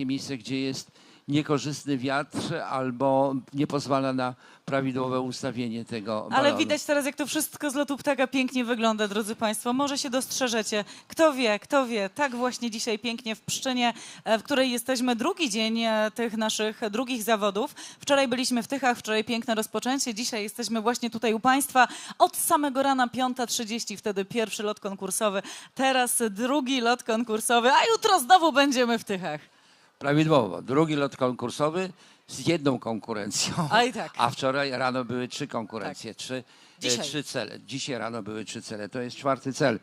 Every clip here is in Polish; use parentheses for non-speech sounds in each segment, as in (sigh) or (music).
takie miejsce, gdzie jest niekorzystny wiatr albo nie pozwala na prawidłowe ustawienie tego Ale balonu. widać teraz, jak to wszystko z lotu ptaka pięknie wygląda, drodzy Państwo. Może się dostrzeżecie. Kto wie, kto wie. Tak właśnie dzisiaj pięknie w Pszczynie, e, w której jesteśmy drugi dzień e, tych naszych drugich zawodów. Wczoraj byliśmy w Tychach, wczoraj piękne rozpoczęcie. Dzisiaj jesteśmy właśnie tutaj u Państwa od samego rana 5.30, wtedy pierwszy lot konkursowy. Teraz drugi lot konkursowy, a jutro znowu będziemy w Tychach. Prawidłowo. Drugi lot konkursowy z jedną konkurencją. A i tak. A wczoraj rano były trzy konkurencje, trzy, e, trzy cele. Dzisiaj rano były trzy cele. To jest czwarty cel.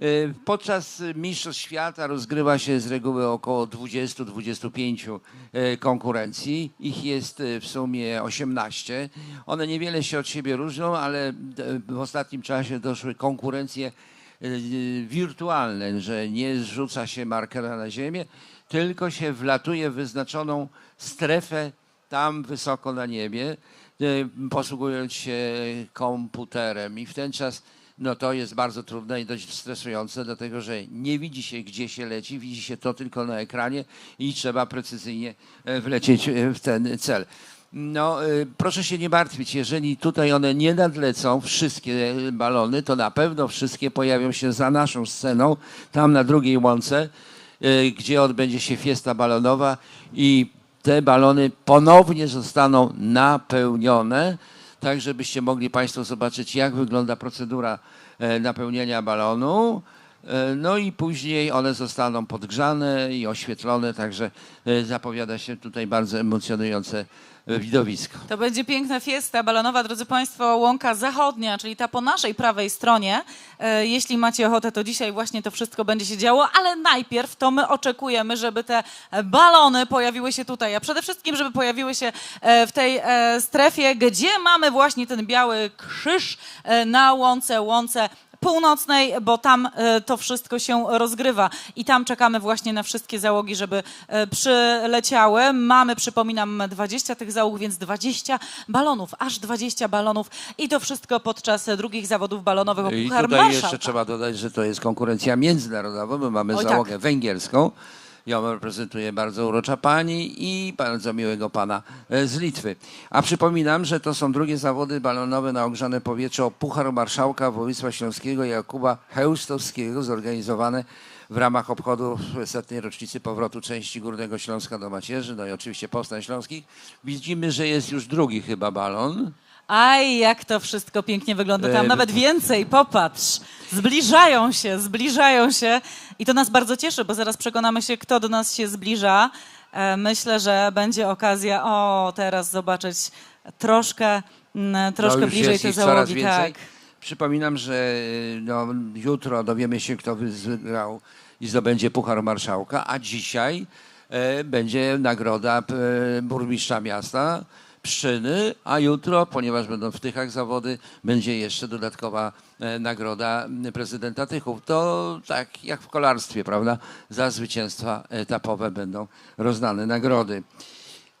E, Podczas Mistrzostw Świata rozgrywa się z reguły około 20-25 e, konkurencji. Ich jest e, w sumie 18. One niewiele się od siebie różnią, ale e, w ostatnim czasie doszły konkurencje e, wirtualne, że nie zrzuca się markera na ziemię, tylko się wlatuje w wyznaczoną strefę tam wysoko na niebie, e, posługując się komputerem. I w ten czas no to jest bardzo trudne i dość stresujące, dlatego że nie widzi się, gdzie się leci, widzi się to tylko na ekranie i trzeba precyzyjnie e, wlecieć e, w ten cel. No, proszę się nie martwić, jeżeli tutaj one nie nadlecą, wszystkie balony, to na pewno wszystkie pojawią się za naszą sceną, tam na drugiej łące, gdzie odbędzie się fiesta balonowa i te balony ponownie zostaną napełnione, tak żebyście mogli Państwo zobaczyć, jak wygląda procedura e, napełnienia balonu. E, No i później one zostaną podgrzane i oświetlone, także e, zapowiada się tutaj bardzo emocjonujące e, widowisko. To będzie piękna fiesta balonowa, drodzy Państwo, łąka zachodnia, czyli ta po naszej prawej stronie. E, Jeśli macie ochotę, to dzisiaj właśnie to wszystko będzie się działo, ale najpierw to my oczekujemy, żeby te balony pojawiły się tutaj, a przede wszystkim, żeby pojawiły się e, w tej e, strefie, gdzie mamy właśnie ten biały krzyż e, na łące, łące północnej, bo tam e, to wszystko się rozgrywa i tam czekamy właśnie na wszystkie załogi, żeby e, przyleciały. Mamy, przypominam, 20 tych załóg, więc 20 balonów, aż 20 balonów i to wszystko podczas drugich zawodów balonowych o I Puchar tutaj Marszałka. jeszcze trzeba dodać, że to jest konkurencja międzynarodowa, bo mamy Oj, załogę tak. węgierską. Ją reprezentuje bardzo urocza pani i bardzo miłego pana e, z Litwy. A przypominam, że to są drugie zawody balonowe na ogrzane powietrze o Puchar Marszałka Województwa Śląskiego Jakuba Heustowskiego, zorganizowane w ramach obchodów setnej rocznicy powrotu części Górnego Śląska do macierzy, no i oczywiście powstań śląskich. Widzimy, że jest już drugi chyba balon. Aj, jak to wszystko pięknie wygląda. Tam E, nawet więcej, popatrz. Zbliżają się, zbliżają się i to nas bardzo cieszy, bo zaraz przekonamy się, kto do nas się zbliża. E, Myślę, że będzie okazja, o, teraz zobaczyć troszkę, mm, troszkę No, bliżej te załogi. Tak. Przypominam, że y, no, jutro dowiemy się, kto wygrał i zdobędzie Puchar Marszałka, a dzisiaj e, będzie nagroda e, burmistrza miasta Pszczyny, a jutro, ponieważ będą w Tychach zawody, będzie jeszcze dodatkowa e, nagroda prezydenta Tychów. To tak jak w kolarstwie, prawda? Za zwycięstwa etapowe będą rozdane nagrody.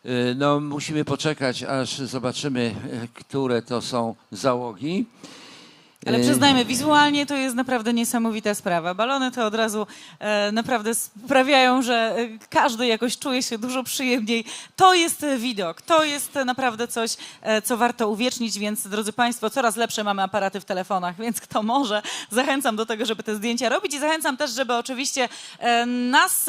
Y, No, musimy poczekać, aż zobaczymy, e, które to są załogi. Ale przyznajmy, wizualnie to jest naprawdę niesamowita sprawa. Balony to od razu e, naprawdę sprawiają, że e, każdy jakoś czuje się dużo przyjemniej. To jest e, widok, to jest e, naprawdę coś, e, co warto uwiecznić, więc drodzy Państwo, coraz lepsze mamy aparaty w telefonach, (laughs) więc kto może, zachęcam do tego, żeby te zdjęcia robić i zachęcam też, żeby oczywiście e, nas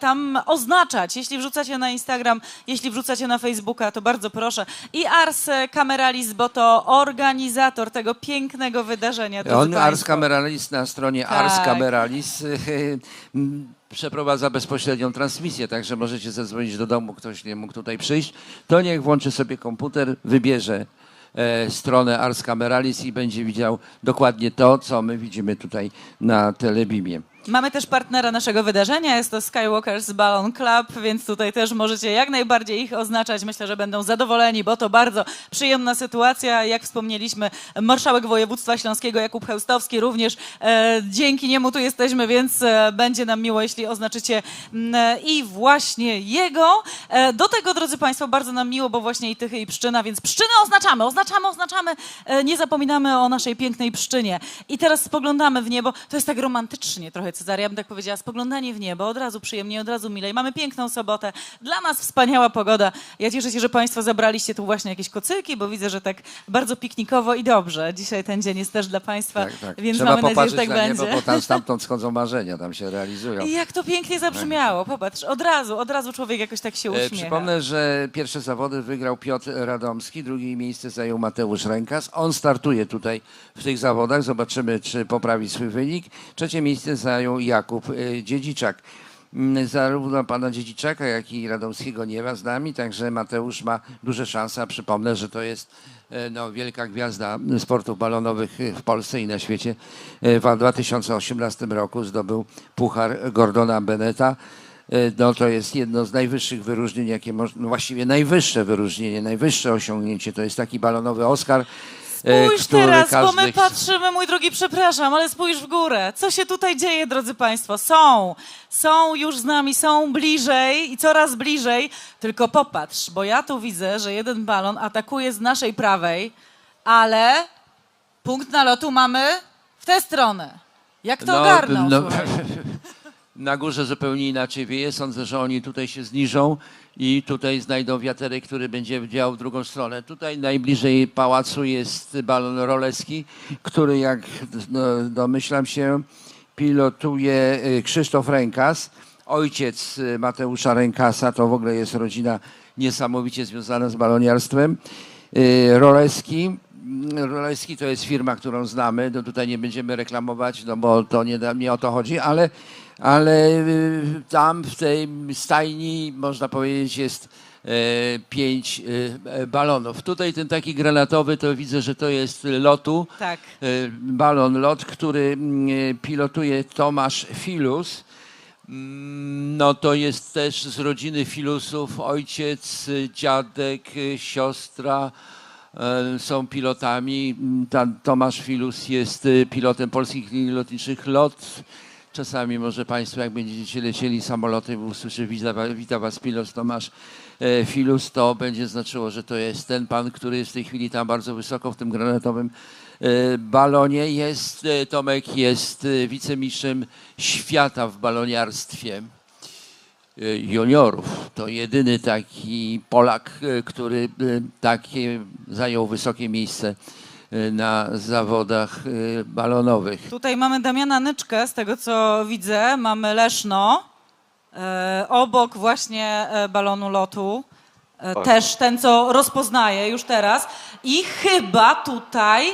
tam oznaczać. Jeśli wrzucacie na Instagram, jeśli wrzucacie na Facebooka, to bardzo proszę. I Ars Cameralis, bo to organizator tego pięknego wydarzenia. Drodzy On, Ars. Cameralis na stronie Tak. Ars Cameralis y, (laughs) m, przeprowadza bezpośrednią transmisję, także możecie zadzwonić do domu, ktoś nie mógł tutaj przyjść, to niech włączy sobie komputer, wybierze e, stronę Ars Cameralis i będzie widział dokładnie to, co my widzimy tutaj na Telebimie. Mamy też partnera naszego wydarzenia, jest to Skywalkers Balloon Club, więc tutaj też możecie jak najbardziej ich oznaczać. Myślę, że będą zadowoleni, bo to bardzo przyjemna sytuacja. Jak wspomnieliśmy, marszałek województwa śląskiego Jakub Chełstowski również e, dzięki niemu tu jesteśmy, więc e, będzie nam miło, jeśli oznaczycie e, i właśnie jego. E, do tego, drodzy Państwo, bardzo nam miło, bo właśnie i Tychy i Pszczyna, więc Pszczynę oznaczamy, oznaczamy, oznaczamy. E, nie zapominamy o naszej pięknej Pszczynie. I teraz spoglądamy w niebo. To jest tak romantycznie trochę Cezary, ja bym tak powiedziała, spoglądanie w niebo, od razu przyjemnie, od razu milej. Mamy piękną sobotę, dla nas wspaniała pogoda. Ja cieszę się, że Państwo zabraliście tu właśnie jakieś kocyki, bo widzę, że tak bardzo piknikowo i dobrze. Dzisiaj ten dzień jest też dla Państwa, Tak, tak. więc Trzeba mamy nadzieję, że tak na będzie. niebo, bo tam (laughs) stamtąd schodzą marzenia, tam się realizują. I jak to pięknie zabrzmiało, popatrz, od razu, od razu człowiek jakoś tak się E, uśmiecha. Przypomnę, że pierwsze zawody wygrał Piotr Radomski, drugie miejsce zajął Mateusz Rękas. On startuje tutaj w tych zawodach. Zobaczymy, czy poprawi swój wynik. Trzecie miejsce zajął Jakub e, Dziedziczak. Mm, Zarówno pana Dziedziczaka, jak i Radomskiego nie ma z nami, także Mateusz ma duże szanse. Przypomnę, że to jest e, no, wielka gwiazda sportów balonowych w Polsce i na świecie. E, W 2018 roku zdobył puchar Gordona Beneta. E, No to jest jedno z najwyższych wyróżnień, jakie można, no właściwie najwyższe wyróżnienie, najwyższe osiągnięcie. To jest taki balonowy Oscar, e, Spójrz teraz, każdy bo my chce- patrzymy, mój drogi, przepraszam, ale spójrz w górę. Co się tutaj dzieje, drodzy Państwo? Są, są już z nami, są bliżej i coraz bliżej. Tylko popatrz, bo ja tu widzę, że jeden balon atakuje z naszej prawej, ale punkt nalotu mamy w tę stronę. Jak to ogarnął? no, słuchaj? (laughs) na górze zupełnie inaczej wieje. Sądzę, że oni tutaj się zniżą i tutaj znajdą wiaterek, który będzie działał w drugą stronę. Tutaj najbliżej pałacu jest balon roleski, który jak no, domyślam się pilotuje y, Krzysztof Rękas. Ojciec y, Mateusza Rękasa to w ogóle jest rodzina niesamowicie związana z baloniarstwem. Y, Roleski Roleski to jest firma, którą znamy, no tutaj nie będziemy reklamować, no bo to nie, nie o to chodzi, ale, ale y, tam w tej stajni można powiedzieć jest e, pięć e, balonów. Tutaj ten taki granatowy to widzę, że to jest lotu, Tak. e, balon lot, który mm, pilotuje Tomasz Filus. Mm, No to jest też z rodziny Filusów, ojciec, y, dziadek, y, siostra są pilotami. Mm, Tomasz Filus jest y, pilotem polskich linii lotniczych LOT. Czasami może Państwo, jak będziecie lecieli samolotem, usłyszy wita, wita Was pilot Tomasz e, Filus, to będzie znaczyło, że to jest ten pan, który jest w tej chwili tam bardzo wysoko w tym granatowym e, balonie. Jest, e, Tomek jest wicemistrzem świata w baloniarstwie juniorów. To jedyny taki Polak, który takie zajął wysokie miejsce na zawodach e, balonowych. Tutaj mamy Damiana Nyczkę, z tego co widzę, mamy Leszno, e, obok właśnie balonu lotu, Tak. też ten, co rozpoznaje już teraz. I chyba tutaj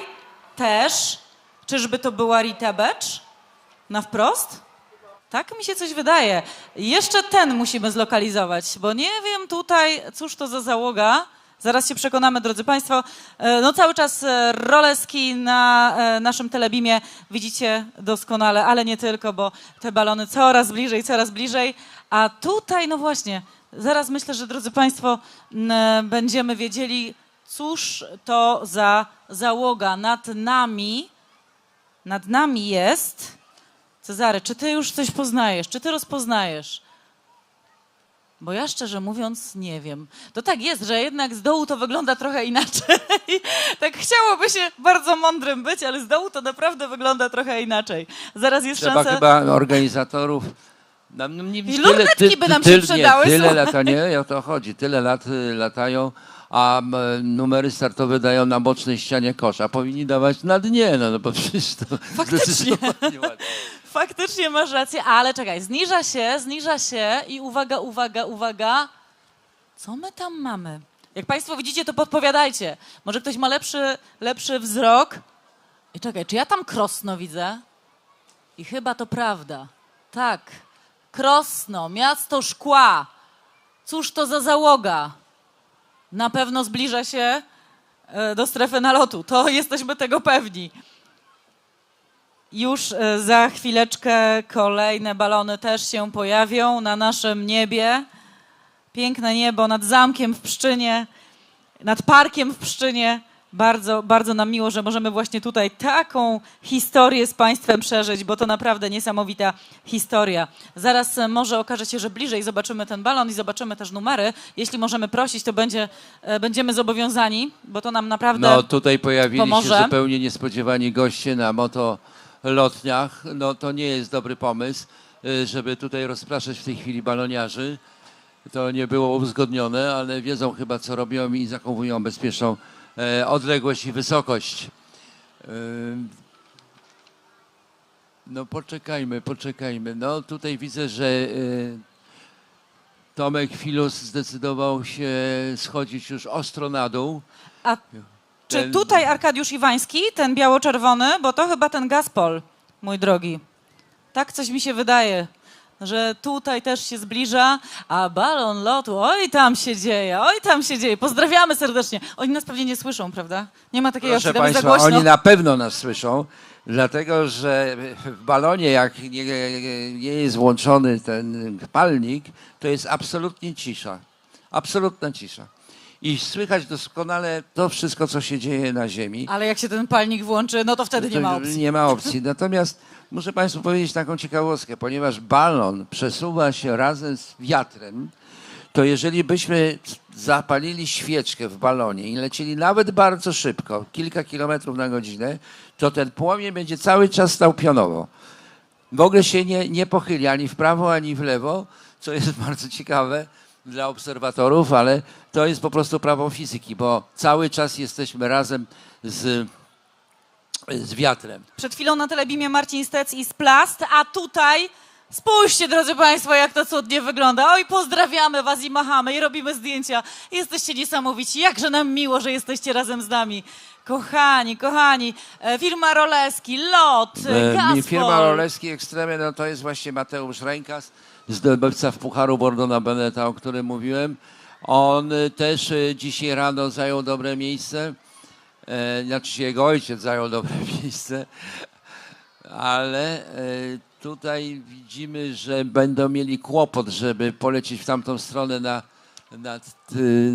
też, czyżby to była Rita Becz na wprost? Tak mi się coś wydaje. Jeszcze ten musimy zlokalizować, bo nie wiem tutaj, cóż to za załoga. Zaraz się przekonamy, drodzy Państwo. E, No cały czas e, roleski na e, naszym telebimie widzicie doskonale, ale nie tylko, bo te balony coraz bliżej, coraz bliżej. A tutaj, no właśnie, zaraz myślę, że drodzy Państwo, będziemy wiedzieli, cóż to za załoga nad nami. Nad nami jest... Cezary, czy ty już coś poznajesz? Czy ty rozpoznajesz? Bo ja szczerze mówiąc nie wiem. To tak jest, że jednak z dołu to wygląda trochę inaczej. (laughs) tak chciałoby się bardzo mądrym być, ale z dołu to naprawdę wygląda trochę inaczej. Zaraz jest Trzeba szansa. chyba organizatorów. Nam, no nie, I lornetki by nam się przydały, Nie, tyle lata, nie, o to chodzi. Tyle lat y, latają, a numery startowe dają na bocznej ścianie kosza. Powinni dawać na dnie, no, no bo przecież to Faktycznie. zdecydowanie ładnie. Faktycznie masz rację, ale czekaj, zniża się, zniża się i uwaga, uwaga, uwaga. Co my tam mamy? Jak Państwo widzicie, to podpowiadajcie. Może ktoś ma lepszy, lepszy wzrok. I czekaj, czy ja tam Krosno widzę? I chyba to prawda. Tak, Krosno, miasto szkła. Cóż to za załoga? Na pewno zbliża się e, do strefy nalotu. To jesteśmy tego pewni. Już e, za chwileczkę kolejne balony też się pojawią na naszym niebie. Piękne niebo nad zamkiem w Pszczynie, nad parkiem w Pszczynie. Bardzo, bardzo nam miło, że możemy właśnie tutaj taką historię z Państwem przeżyć, bo to naprawdę niesamowita historia. Zaraz e, może okaże się, że bliżej zobaczymy ten balon i zobaczymy też numery. Jeśli możemy prosić, to będzie, e, będziemy zobowiązani, bo to nam naprawdę... No tutaj pojawili Pomoże. się zupełnie niespodziewani goście na moto lotniach, no to nie jest dobry pomysł, y, żeby tutaj rozpraszać w tej chwili baloniarzy. To nie było uzgodnione, ale wiedzą chyba, co robią i zachowują bezpieczną e, odległość i wysokość. Ym, No poczekajmy, poczekajmy. No tutaj widzę, że y, Tomek Filus zdecydował się schodzić już ostro na dół. A czy tutaj Arkadiusz Iwański, ten biało-czerwony, bo to chyba ten Gaspol, mój drogi. Tak coś mi się wydaje, że tutaj też się zbliża, a balon lotu, oj tam się dzieje, oj tam się dzieje. Pozdrawiamy serdecznie. Oni nas pewnie nie słyszą, prawda? Nie ma takiej Proszę opcji, tam jest za Państwa, głośno. oni na pewno nas słyszą, dlatego że w balonie, jak nie, nie jest włączony ten palnik, to jest absolutnie cisza. Absolutna cisza. I słychać doskonale to wszystko, co się dzieje na Ziemi. Ale jak się ten palnik włączy, no to wtedy nie ma opcji. Nie ma opcji. Natomiast muszę Państwu powiedzieć taką ciekawostkę, ponieważ balon przesuwa się razem z wiatrem, to jeżeli byśmy zapalili świeczkę w balonie i lecieli nawet bardzo szybko, kilka kilometrów na godzinę, to ten płomień będzie cały czas stał pionowo. W ogóle się nie, nie pochyli ani w prawo, ani w lewo, co jest (laughs) bardzo ciekawe dla obserwatorów, ale to jest po prostu prawo fizyki, bo cały czas jesteśmy razem z, z wiatrem. Przed chwilą na telebimie Marcin Stec i Splast, a tutaj spójrzcie, drodzy Państwo, jak to cudnie wygląda. Oj, pozdrawiamy Was i machamy i robimy zdjęcia. Jesteście niesamowici. Jakże nam miło, że jesteście razem z nami. Kochani, kochani, e, firma Roleski, LOT, E, Gaspol. Firma Roleski Ekstremy, no to jest właśnie Mateusz Rękas, zdobywca w Pucharu Bordona Beneta, o którym mówiłem. On y, też y, dzisiaj rano zajął dobre miejsce. E, Znaczy jego ojciec zajął dobre (laughs) miejsce. Ale e, tutaj widzimy, że będą mieli kłopot, żeby polecieć w tamtą stronę na, nad, y,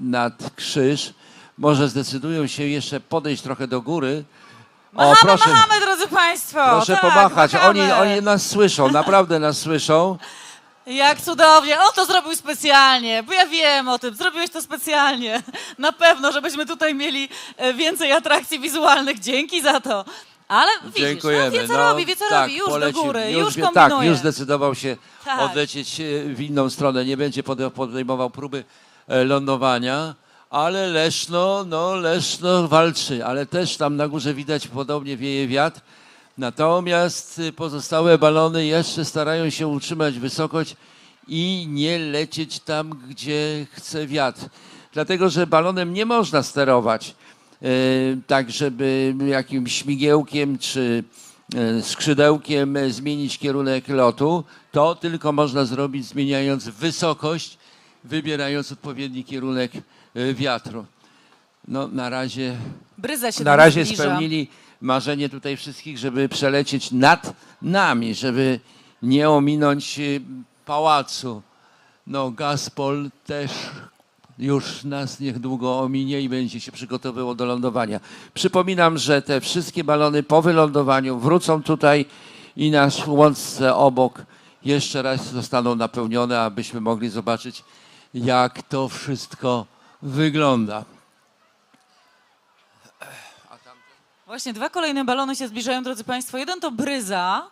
nad krzyż. Może zdecydują się jeszcze podejść trochę do góry. Machamy, machamy, drodzy Państwo. Proszę tak, pomachać. Oni, machamy. oni nas słyszą, naprawdę nas słyszą. Jak cudownie. On to zrobił specjalnie, bo ja wiem o tym. Zrobiłeś to specjalnie. Na pewno, żebyśmy tutaj mieli e, więcej atrakcji wizualnych. Dzięki za to. Ale widzisz, Dziękujemy. no, wie co No, robi, wie co tak, robi. Już polecił. do góry, Już już, wie- kombinuje. Tak, już zdecydował się Tak. odlecieć e, w inną stronę. Nie będzie pode- podejmował próby e, lądowania. Ale Leszno, no Leszno walczy, ale też tam na górze widać podobnie wieje wiatr. Natomiast y, pozostałe balony jeszcze starają się utrzymać wysokość i nie lecieć tam, gdzie chce wiatr. Dlatego, że balonem nie można sterować e, tak, żeby jakimś śmigiełkiem czy e, skrzydełkiem zmienić kierunek lotu. To tylko można zrobić zmieniając wysokość, wybierając odpowiedni kierunek wiatru. No, na razie Bryza się na razie zbliża. spełnili marzenie tutaj wszystkich, żeby przelecieć nad nami, żeby nie ominąć y, pałacu. No, Gaspol też już nas niech długo ominie i będzie się przygotowywał do lądowania. Przypominam, że te wszystkie balony po wylądowaniu wrócą tutaj i na łączce obok jeszcze raz zostaną napełnione, abyśmy mogli zobaczyć, jak to wszystko wygląda. Właśnie dwa kolejne balony się zbliżają, drodzy Państwo. Jeden to Bryza,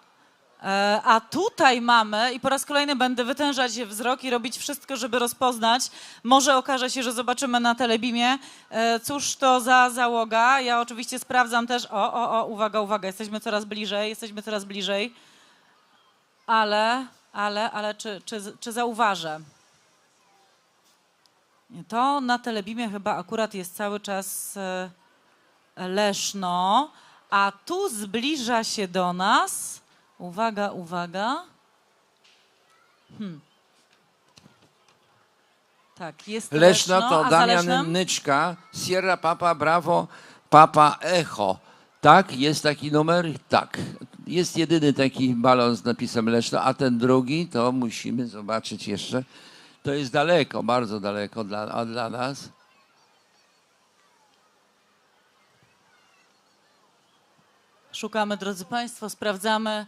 e, a tutaj mamy, i po raz kolejny będę wytężać wzrok i robić wszystko, żeby rozpoznać. Może okaże się, że zobaczymy na telebimie, e, cóż to za załoga. Ja oczywiście sprawdzam też. O, o, o, uwaga, uwaga, jesteśmy coraz bliżej, jesteśmy coraz bliżej. Ale, ale, ale czy, czy, czy zauważę? To na telebimie chyba akurat jest cały czas. E, Leszno, a tu zbliża się do nas. Uwaga, uwaga. Hmm. Tak, jest Leszno Leszno, to Damian? Nyczka, Sierra Papa Bravo, Papa Echo. Tak, jest taki numer? Tak. Jest jedyny taki balon z napisem Leszno, a ten drugi to musimy zobaczyć jeszcze. To jest daleko, bardzo daleko dla, a dla nas. Szukamy, drodzy Państwo, sprawdzamy.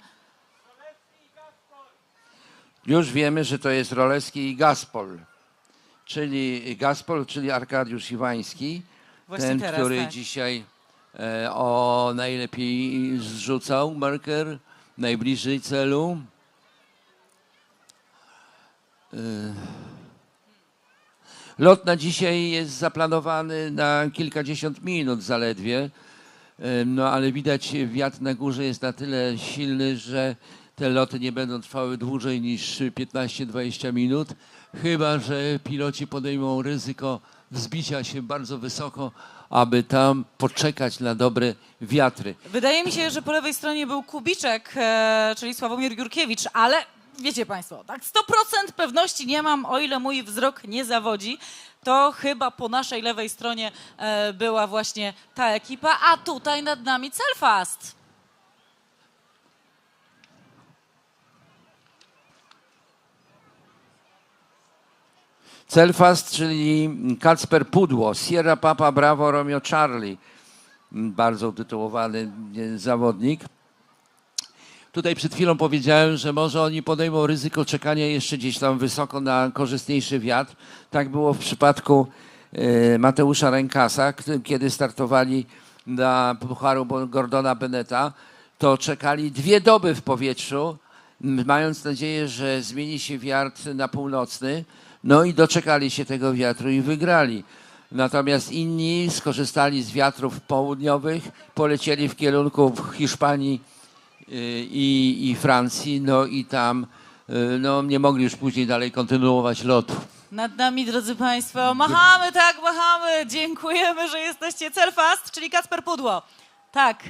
Już wiemy, że to jest Roleski i Gaspol. Czyli Gaspol, czyli Arkadiusz Iwański, Właśnie ten, teraz, który tak. dzisiaj e, o najlepiej zrzucał marker najbliżej celu. E, Lot na dzisiaj jest zaplanowany na kilkadziesiąt minut zaledwie, no ale widać wiatr na górze jest na tyle silny, że te loty nie będą trwały dłużej niż 15-20 minut, chyba że piloci podejmą ryzyko wzbicia się bardzo wysoko, aby tam poczekać na dobre wiatry. Wydaje mi się, że po lewej stronie był Kubiczek, e, czyli Sławomir Jurkiewicz, ale wiecie Państwo, tak 100% pewności nie mam, o ile mój wzrok nie zawodzi, to chyba po naszej lewej stronie e, była właśnie ta ekipa, a tutaj nad nami Celfast. Celfast, czyli Kacper Pudło, Sierra Papa Bravo Romeo Charlie, bardzo utytułowany zawodnik. Tutaj przed chwilą powiedziałem, że może oni podejmą ryzyko czekania jeszcze gdzieś tam wysoko na korzystniejszy wiatr. Tak było w przypadku e, Mateusza Rękasa, kiedy startowali na Pucharu Gordona Beneta, to czekali dwie doby w powietrzu, mając nadzieję, że zmieni się wiatr na północny. No i doczekali się tego wiatru i wygrali. Natomiast inni skorzystali z wiatrów południowych, polecieli w kierunku Hiszpanii y, i, i Francji, no i tam y, no, nie mogli już później dalej kontynuować lotu. Nad nami, drodzy Państwo, machamy, tak, machamy. Dziękujemy, że jesteście Celfast, czyli Kacper Pudło. Tak,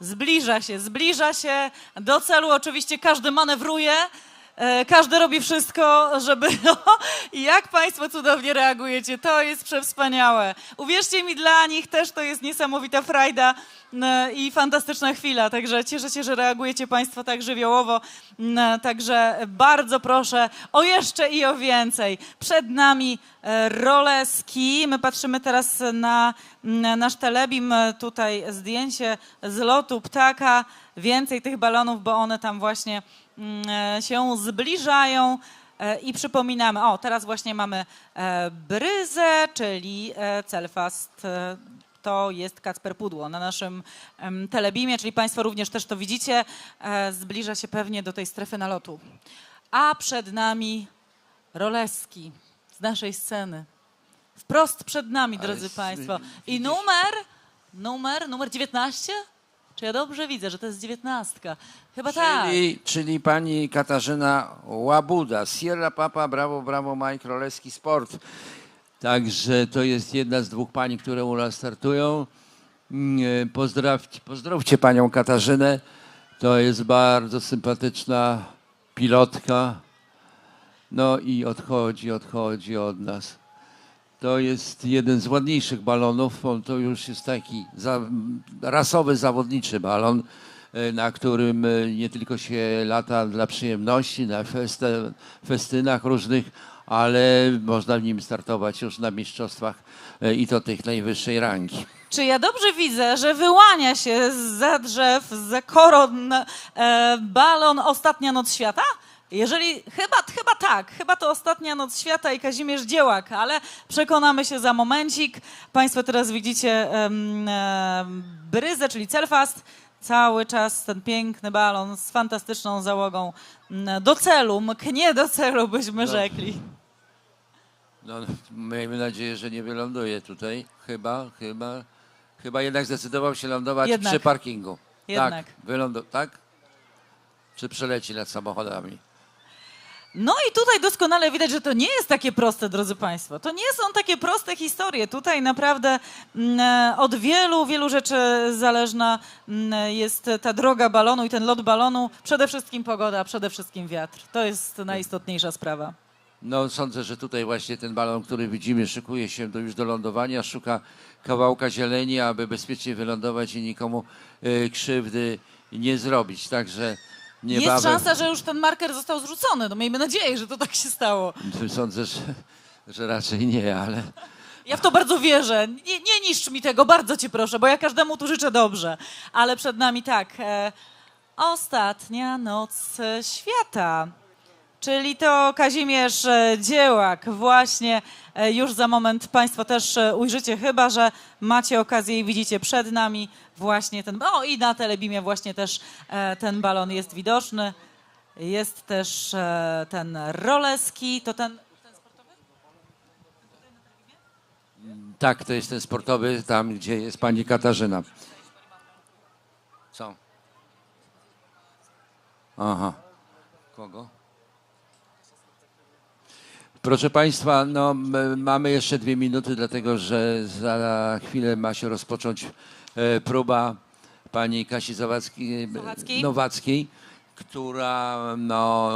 zbliża się, zbliża się do celu. Oczywiście każdy manewruje, każdy robi wszystko, żeby... (laughs) No, jak Państwo cudownie reagujecie, to jest przewspaniałe. Uwierzcie mi, dla nich też to jest niesamowita frajda e, i fantastyczna chwila, także cieszę się, że reagujecie Państwo tak żywiołowo, także bardzo proszę o jeszcze i o więcej. Przed nami e, roleski, my patrzymy teraz na nasz telebim, e, tutaj zdjęcie z lotu ptaka, więcej tych balonów, bo one tam właśnie e, się zbliżają. E, I przypominamy, o teraz właśnie mamy e, Bryzę, czyli e, Celfast. To jest Kacper Pudło na naszym telebimie, czyli Państwo również też to widzicie. Zbliża się pewnie do tej strefy nalotu. A przed nami roleski z naszej sceny. Wprost przed nami, drodzy Państwo. I numer, numer, numer 19? Czy ja dobrze widzę, że to jest dziewiętnastka? Chyba tak. Czyli, czyli pani Katarzyna Łabuda, Sierra Papa, Brawo, Brawo, Mike, Roleski Sport. Także to jest jedna z dwóch pani, które u nas startują. Mm, Pozdrawcie, pozdrowcie panią Katarzynę. To jest bardzo sympatyczna pilotka. No i odchodzi, odchodzi od nas. To jest jeden z ładniejszych balonów. On to już jest taki za, rasowy, zawodniczy balon, e, na którym e, nie tylko się lata dla przyjemności, na festynach różnych, ale można w nim startować już na mistrzostwach e, i to tych najwyższej rangi. Czy ja dobrze widzę, że wyłania się za drzew, za koron e, balon Ostatnia Noc Świata? Jeżeli, chyba, chyba tak, chyba to Ostatnia Noc Świata i Kazimierz Dziełak, ale przekonamy się za momencik. Państwo teraz widzicie em, Bryzę, czyli Celfast. Cały czas ten piękny balon z fantastyczną załogą m, do celu, mknie do celu, byśmy No. rzekli. No, miejmy nadzieję, że nie wyląduje tutaj. Chyba, chyba, chyba jednak zdecydował się lądować Jednak. przy parkingu. Jednak. Tak, wylądu, tak? Czy przeleci nad samochodami? No i tutaj doskonale widać, że to nie jest takie proste, drodzy Państwo. To nie są takie proste historie. Tutaj naprawdę mm, od wielu, wielu rzeczy zależna mm, jest ta droga balonu i ten lot balonu. Przede wszystkim pogoda, przede wszystkim wiatr. To jest najistotniejsza sprawa. No sądzę, że tutaj właśnie ten balon, który widzimy, szykuje się do, już do lądowania, szuka kawałka zieleni, aby bezpiecznie wylądować i nikomu e, krzywdy nie zrobić. Także niebawem Jest szansa, że już ten marker został zrzucony. No miejmy nadzieję, że to tak się stało. sądzę, że, że raczej nie, ale Ja w to bardzo wierzę. Nie, nie niszcz mi tego, bardzo cię proszę, bo ja każdemu tu życzę dobrze. Ale przed nami tak. E, ostatnia noc świata. Czyli to Kazimierz e, Dziełak. Właśnie e, już za moment Państwo też e, ujrzycie, chyba że macie okazję i widzicie przed nami właśnie ten. O, i na telebimie właśnie też ten balon jest widoczny. Jest też ten roleski, to ten. Tak, to jest ten sportowy, tam gdzie jest pani Katarzyna. Co? Aha. Kogo? Proszę Państwa, no, mamy jeszcze dwie minuty, dlatego że za chwilę ma się rozpocząć e, próba pani Kasi Zawadzki, Sochackiej. Nowackiej, która no,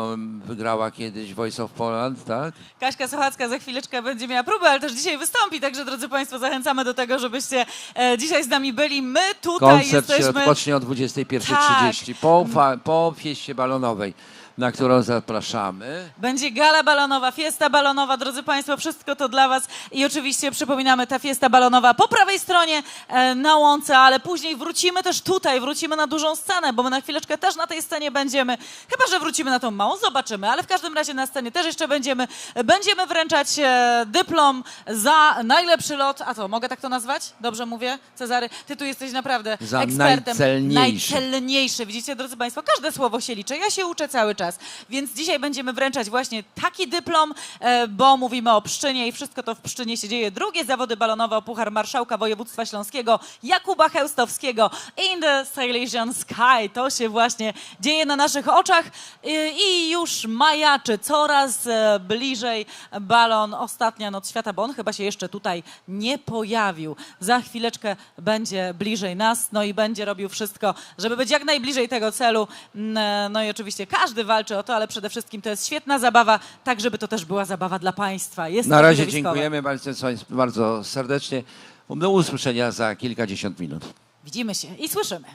wygrała kiedyś Voice of Poland, tak? Kaśka Sochacka za chwileczkę będzie miała próbę, ale też dzisiaj wystąpi, także drodzy Państwo, zachęcamy do tego, żebyście e, dzisiaj z nami byli. My tutaj Koncert się jesteśmy. rozpocznie o 21.30 po, fa- po fieście balonowej, na którą zapraszamy. Będzie gala balonowa, fiesta balonowa, drodzy Państwo, wszystko to dla Was. I oczywiście przypominamy, ta fiesta balonowa po prawej stronie e, na łące, ale później wrócimy też tutaj, wrócimy na dużą scenę, bo my na chwileczkę też na tej scenie będziemy. Chyba, że wrócimy na tą małą, zobaczymy, ale w każdym razie na scenie też jeszcze będziemy. Będziemy wręczać e, dyplom za najlepszy lot. A co, mogę tak to nazwać? Dobrze mówię? Cezary, Ty tu jesteś naprawdę Za ekspertem. najcelniejszy. Najcelniejszy. Widzicie, drodzy Państwo, każde słowo się liczy. Ja się uczę cały czas. Więc dzisiaj będziemy wręczać właśnie taki dyplom, e, bo mówimy o Pszczynie i wszystko to w Pszczynie się dzieje. Drugie zawody balonowe o Puchar Marszałka Województwa Śląskiego Jakuba Chełstowskiego In the Silesian Sky. To się właśnie dzieje na naszych oczach I- już majaczy coraz e, bliżej balon Ostatnia Noc Świata, bo on chyba się jeszcze tutaj nie pojawił. Za chwileczkę będzie bliżej nas, no i będzie robił wszystko, żeby być jak najbliżej tego celu. Mm, No i oczywiście każdy walczy o to, ale przede wszystkim to jest świetna zabawa, tak żeby to też była zabawa dla państwa. Jest Na razie widowiskowe. dziękujemy bardzo, bardzo serdecznie. Do usłyszenia za kilkadziesiąt minut. Widzimy się i słyszymy.